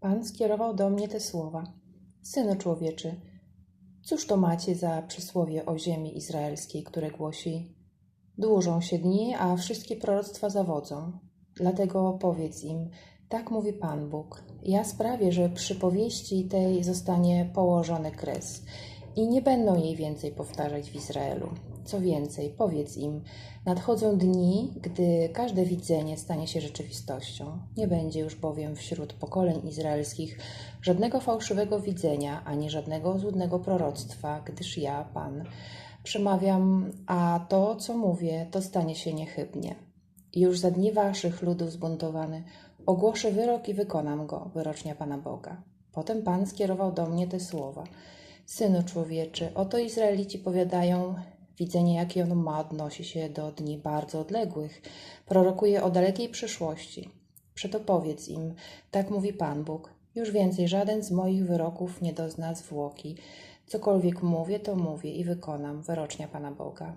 Pan skierował do mnie te słowa: Synu człowieczy, cóż to macie za przysłowie o ziemi izraelskiej, które głosi: Dłużą się dni, a wszystkie proroctwa zawodzą. Dlatego powiedz im: Tak mówi Pan Bóg. Ja sprawię, że przy powieści tej zostanie położony kres i nie będą jej więcej powtarzać w Izraelu. Co więcej, powiedz im: Nadchodzą dni, gdy każde widzenie stanie się rzeczywistością. Nie będzie już bowiem wśród pokoleń izraelskich żadnego fałszywego widzenia ani żadnego złudnego proroctwa, gdyż ja, Pan, przemawiam, a to, co mówię, to stanie się niechybnie. Już za dni waszych ludów zbuntowany ogłoszę wyrok i wykonam go, wyrocznia Pana Boga. Potem Pan skierował do mnie te słowa. Synu człowieczy, oto Izraelici powiadają, widzenie jakie ono ma odnosi się do dni bardzo odległych, prorokuje o dalekiej przyszłości. Przeto powiedz im, tak mówi Pan Bóg, już więcej żaden z moich wyroków nie dozna zwłoki. Cokolwiek mówię, to mówię i wykonam, wyrocznia Pana Boga.